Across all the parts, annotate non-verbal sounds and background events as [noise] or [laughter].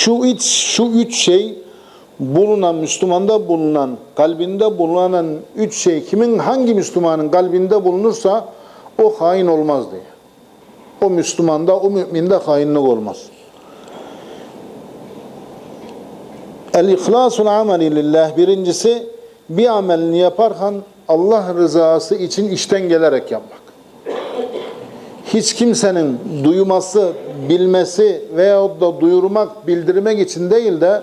Şu üç, şu üç şey bulunan Müslümanda bulunan, kalbinde bulunan üç şey kimin hangi Müslümanın kalbinde bulunursa o hain olmaz diye. O Müslümanda, o müminde hainlik olmaz. El-İhlasul ameli lillah birincisi bir amelini yaparken Allah rızası için işten gelerek yapmak. Hiç kimsenin duyması, bilmesi veyahut da duyurmak, bildirmek için değil de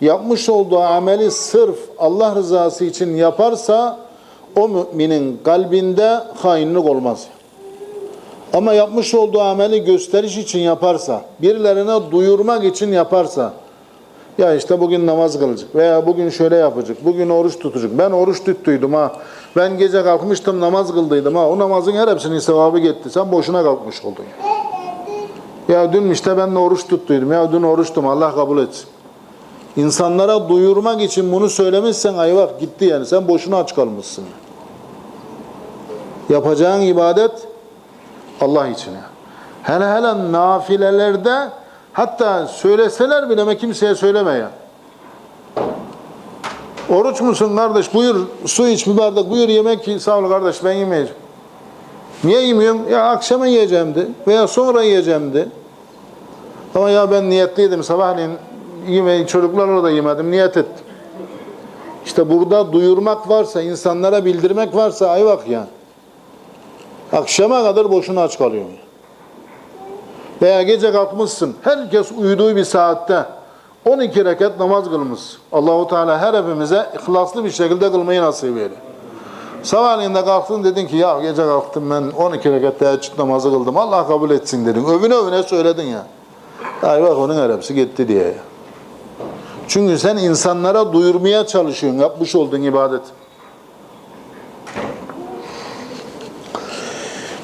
yapmış olduğu ameli sırf Allah rızası için yaparsa o müminin kalbinde hainlik olmaz. Ama yapmış olduğu ameli gösteriş için yaparsa, birilerine duyurmak için yaparsa, ya işte bugün namaz kılacak veya bugün şöyle yapacak, bugün oruç tutacak. Ben oruç tuttuydum ha. Ben gece kalkmıştım namaz kıldıydım ha. O namazın her hepsinin sevabı gitti. Sen boşuna kalkmış oldun ya. Dün işte ben de oruç tuttuydum. Ya dün oruçtum. Allah kabul etsin. İnsanlara duyurmak için bunu söylemişsen ayvak gitti yani. Sen boşuna aç kalmışsın. Yapacağın ibadet Allah için ya. Hele hele nafilelerde hatta söyleseler bile kimseye söyleme ya. Oruç musun kardeş? Buyur su iç bir bardak. Buyur yemek ye. Sağ ol kardeş ben yemeyeceğim. Niye yemiyorum? Ya akşama yiyeceğim de veya sonra yiyeceğim de. Ama ya ben niyetliydim sabahleyin yemeği çocuklarla da yemedim niyet ettim. İşte burada duyurmak varsa, insanlara bildirmek varsa ay bak ya. Akşama kadar boşuna aç kalıyorsun. Veya gece kalkmışsın. Herkes uyuduğu bir saatte 12 rekat namaz kılmış. Allahu Teala her hepimize ihlaslı bir şekilde kılmayı nasip eyle. Sabahleyin de kalktın dedin ki ya gece kalktım ben 12 rekat teheccüd namazı kıldım. Allah kabul etsin dedin. Övüne övüne söyledin ya. Ay bak onun hepsi gitti diye. Çünkü sen insanlara duyurmaya çalışıyorsun yapmış olduğun ibadet.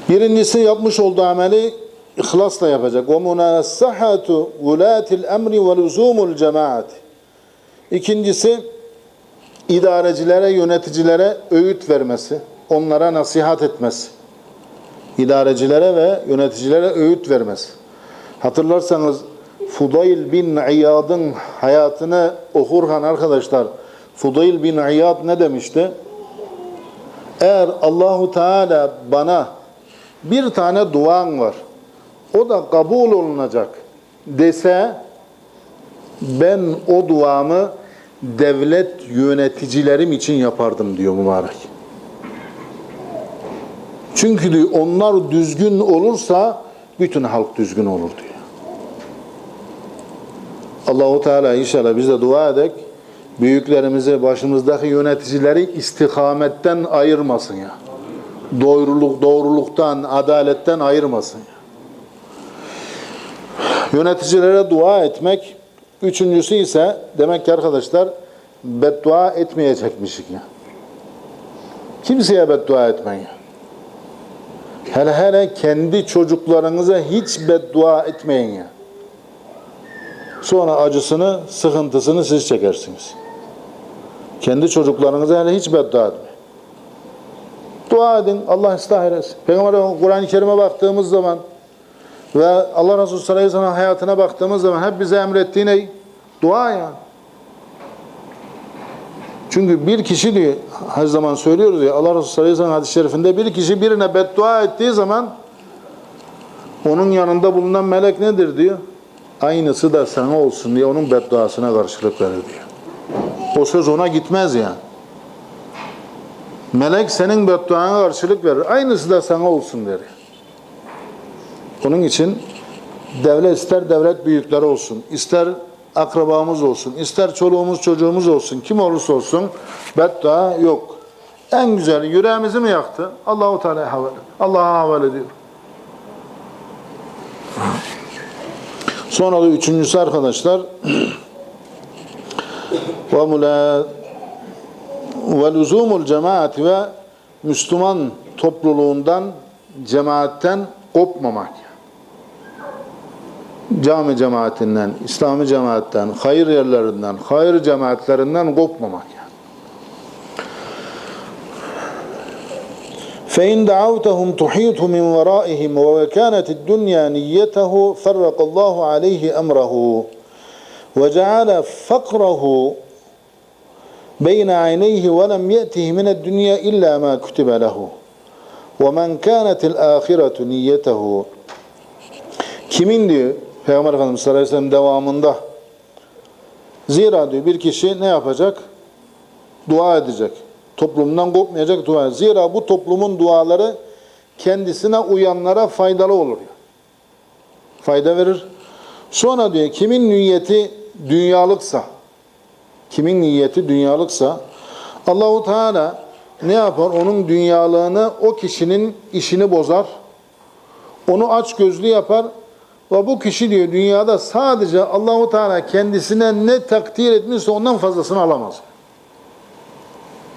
Birincisi yapmış olduğu ameli ihlasla yapacak. Ve munasahatu vulatil emri ve luzumul cemaat. İkincisi idarecilere, yöneticilere öğüt vermesi, onlara nasihat etmesi. İdarecilere ve yöneticilere öğüt vermesi. Hatırlarsanız Fudayl bin İyad'ın hayatını okurken arkadaşlar Fudayl bin İyad ne demişti? Eğer Allahu Teala bana bir tane duan var. O da kabul olunacak dese ben o duamı devlet yöneticilerim için yapardım diyor mübarek. Çünkü diyor onlar düzgün olursa bütün halk düzgün olur diyor. Allahu Teala inşallah biz de dua edek. Büyüklerimizi, başımızdaki yöneticileri istikametten ayırmasın ya. Doğruluk, doğruluktan, adaletten ayırmasın ya. Yöneticilere dua etmek. Üçüncüsü ise demek ki arkadaşlar beddua etmeyecekmişik ya. Kimseye beddua etmeyin. Hele hele kendi çocuklarınıza hiç beddua etmeyin ya. Sonra acısını, sıkıntısını siz çekersiniz. Kendi çocuklarınıza hele hiç beddua etmeyin. Dua edin, Allah ıslah eylesin. Peygamber Kur'an-ı Kerim'e baktığımız zaman ve Allah Resulü sallallahu aleyhi ve hayatına baktığımız zaman hep bize emrettiği ne? Dua yani. Çünkü bir kişi diyor, her zaman söylüyoruz ya, Allah Resulü sallallahu aleyhi ve hadis-i şerifinde bir kişi birine beddua ettiği zaman onun yanında bulunan melek nedir diyor? Aynısı da sana olsun diye onun bedduasına karşılık verir diyor. O söz ona gitmez yani. Melek senin bedduana karşılık verir. Aynısı da sana olsun der. Onun için devlet ister devlet büyükleri olsun, ister akrabamız olsun, ister çoluğumuz çocuğumuz olsun, kim olursa olsun beddua yok. En güzeli yüreğimizi mi yaktı? Allahu Teala'ya havale. Allah'a havale ediyor. Sonra da üçüncüsü arkadaşlar [clears throat] ve mula ve lüzumul cemaati ve Müslüman topluluğundan, cemaatten kopmamak Cami cemaatinden, İslami cemaatten, hayır yerlerinden, hayır cemaatlerinden kopmamak. Yani. فإن دعوتهم تحيط من ورائهم وكانت الدنيا نيته فرق الله عليه أمره وَجَعَلَ فَقْرَهُ بَيْنَ عَيْنَيْهِ وَلَمْ يَأْتِهِ مِنَ الدُّنْيَا إِلَّا مَا كُتِبَ لَهُ وَمَنْ كَانَتِ الْآخِرَةُ نِيَّتَهُ Kimin diyor Peygamber Efendimiz sallallahu aleyhi ve sellem devamında Zira diyor bir kişi ne yapacak? Dua edecek. Toplumdan kopmayacak dua. Zira bu toplumun duaları kendisine uyanlara faydalı olur. Fayda verir. Sonra diyor kimin niyeti dünyalıksa kimin niyeti dünyalıksa Allahu Teala ne yapar? Onun dünyalığını o kişinin işini bozar. Onu aç gözlü yapar ve bu kişi diyor dünyada sadece Allahu Teala kendisine ne takdir etmişse ondan fazlasını alamaz.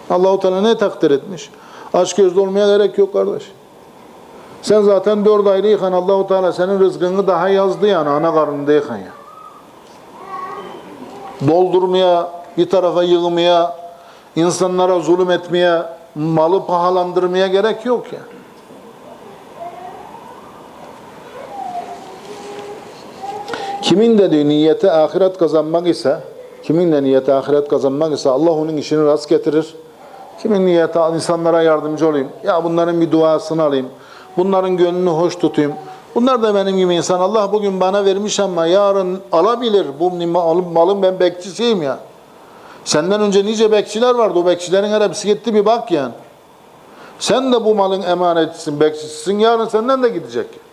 Allahu Teala ne takdir etmiş? Aç gözlü olmaya gerek yok kardeş. Sen zaten dört aylıyken Allahu Teala senin rızkını daha yazdı yani ana karnındayken ya. Doldurmaya, bir tarafa yığmaya, insanlara zulüm etmeye, malı pahalandırmaya gerek yok ya. Kimin de diyor niyeti ahiret kazanmak ise, kimin de niyeti ahiret kazanmak ise Allah onun işini rast getirir. Kimin niyeti insanlara yardımcı olayım. Ya bunların bir duasını alayım. Bunların gönlünü hoş tutayım. Bunlar da benim gibi insan. Allah bugün bana vermiş ama yarın alabilir. Bu malın, ben bekçisiyim ya. Senden önce nice bekçiler vardı. O bekçilerin hepsi gitti bir bak yani. Sen de bu malın emanetçisin, bekçisisin. Yarın senden de gidecek.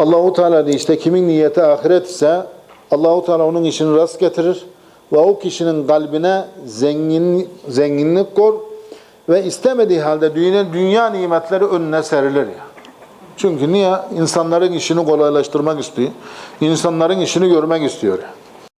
Allahu Teala diyor işte kimin niyeti ahiret ise Allahu Teala onun işini rast getirir ve o kişinin kalbine zengin zenginlik kor ve istemediği halde dünya, dünya nimetleri önüne serilir ya. Çünkü niye? İnsanların işini kolaylaştırmak istiyor. İnsanların işini görmek istiyor.